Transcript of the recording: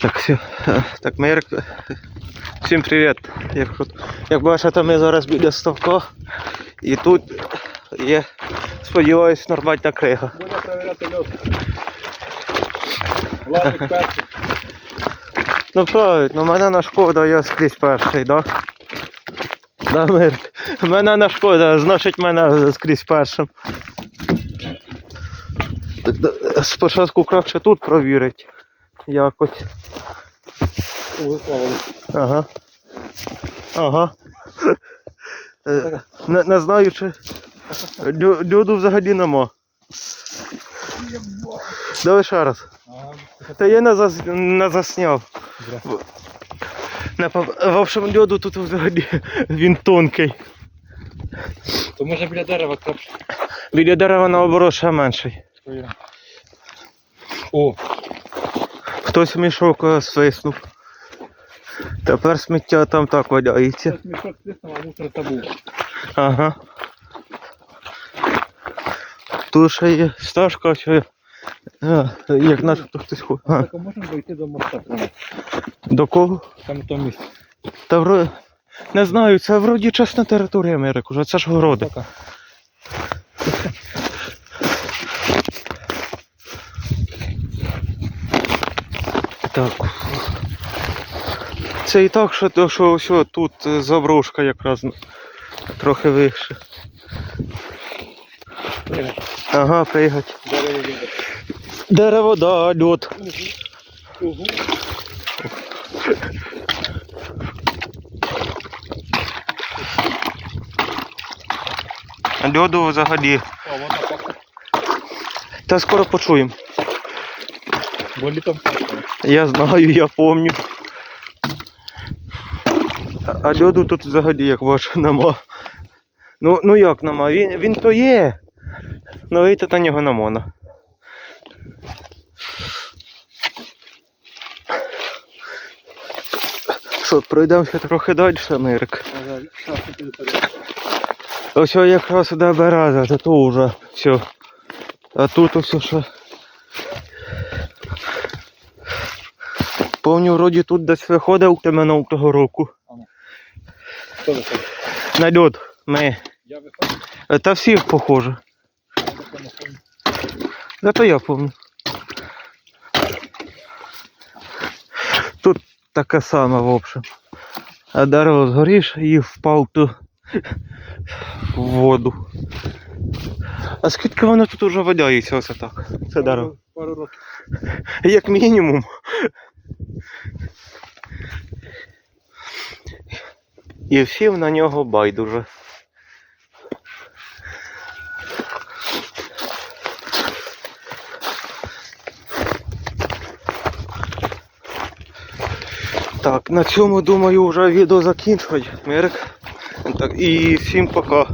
Так, все. Так, Мерк. Всім привіт. Як, як бачите, ми зараз біля ставка. І тут є, сподіваюсь, нормальна крига. Буде перевіряти льот. Лавик перший. Ну правильно, мене на шкода, я скрізь перший, да? Да, Мирк? Мене на шкода, значить мене скрізь першим. Спочатку краще тут провірить. Якось. Ага. Ага. Е, Не, не знаю, чи лю- льоду взагалі нема. Давай ще раз. Та я не, зас... не засняв. Не, в общем, льоду тут взагалі він тонкий. То може біля дерева крапше. Біля дерева наоборот ще менший. О, Хтось мішок е, свиснув. Тепер сміття там так валяється. мішок тиснув, а мусор табу. Ага. Тут ще є стежка, що а, як начебто хтось ходить. А, Так, а можемо дойти до моста. До кого? Там то місце. Та вро... Не знаю, це вроді частна територія Америки, вже це ж городи. Так. Це і так, що, то, що, що тут е, заброшка якраз трохи вище. Ага, пригать. Дерево да, льот. Угу. Льоду взагалі. А, пахне. Та скоро почуємо. Бо літом. Я знаю, я помню. А, льоду тут взагалі, як бачу, нема. Ну, ну як нема? Він, він то є. Ну вийти на нього не можна. Що, пройдемо ще трохи далі, Мирик. Ось якраз до береза, то вже все. А тут ось що. Помню, вроді тут десь виходив Теменов того року. Хто виходить? На. Ми. Я виходжу. Е, Та всі похоже. Зато я помню. Тут таке саме, в общем. А дерево згоріш і впав ту в воду. А скільки воно тут уже валяється оце так? Це дерево. Пару років. Як мінімум. І всім на нього байдуже. Так, на цьому думаю вже відео закінчувати. Мирик. Так, і всім пока.